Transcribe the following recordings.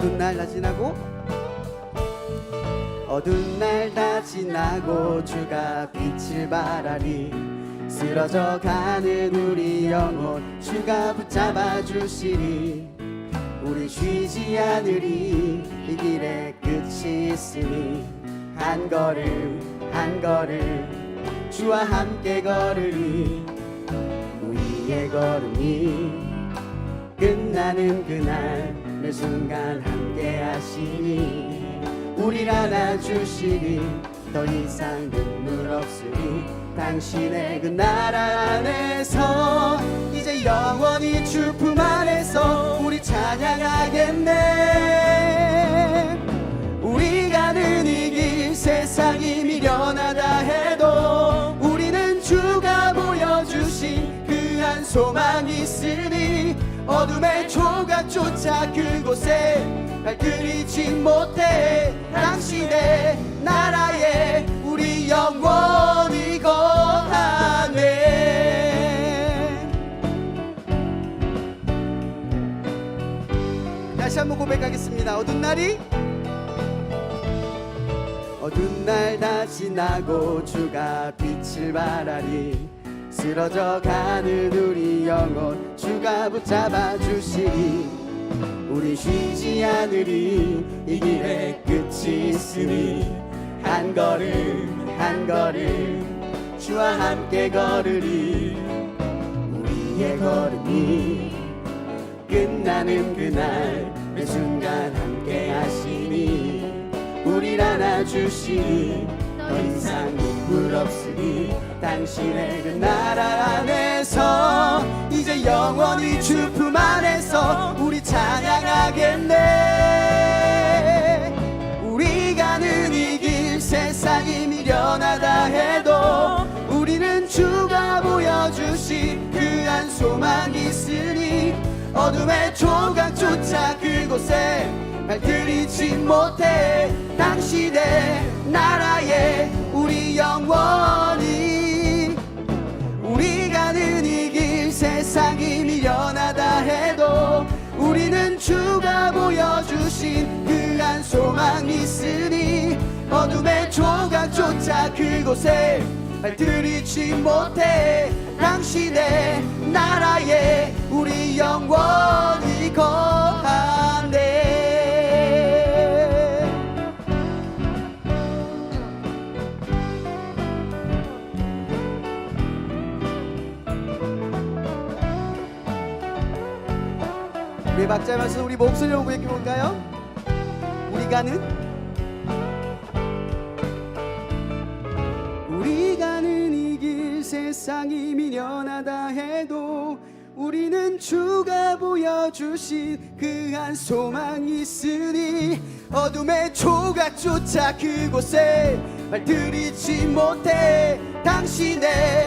어두운 날 다 지나고 어두운 날 다 지나고 주가 빛을 발하리 쓰러져 가는 우리 영혼 주가 붙잡아 주시리 우리 쉬지 않으리 이 길에 끝이 있으니 한 걸음 한 걸음 주와 함께 걸으리 우리의 걸음이 끝나는 그날 매 순간 함께 하시니 우리를 안아주시니 더 이상 눈물 없으니 당신의 그 나라 안에서 이제 영원히 주품 안 조각조차 그곳에 발들이지 못해. 당신의 나라에 우리 영원히 거하네. 다시 한번 고백하겠습니다. 어두운 날이 어두운 날 다 지나고 주가 빛을 발하리 쓰러져 가는 우리 영혼 주가 붙잡아 주시리 우리 쉬지 않으리 이 길에 끝이 있으니. 한 걸음 한 걸음 주와 함께 걸으리. 우리의 걸음이 끝나는 그날 매 순간 함께 하시니. 우리를 안아주시니 더 이상 없으니 당신의 그 나라 안에서 이제 영원히 주 품 안에서 우리 찬양하겠네. 우리 가 는 이길 세상이 미련하다 해도 우리는 주가 보여주신 그한 소망이 있으니 어둠의 조각조차 그곳에 발들이지 못해 당신의 나라에 우리 영원히. 우리 가 는 이길 세상이 미련하다 해도 우리는 주가 보여주신 그한 소망이 있으니 어둠의 조각조차 그곳에 발들이지 못해 당신의 나라에 우리 영원 우리 박자에 맞춰서 우리 목소리로 고백해 볼까요? 우리 가는 우리 가는 이길 세상이 미련하다 해도 우리는 주가 보여주신 그 한 소망이 있으니 어둠의 조각조차 그곳에 발들이지 못해 당신의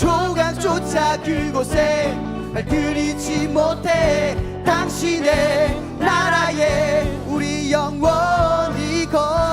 조각조차 그곳에 발들이지 못해. 당신의 나라에 우리 영원히 걸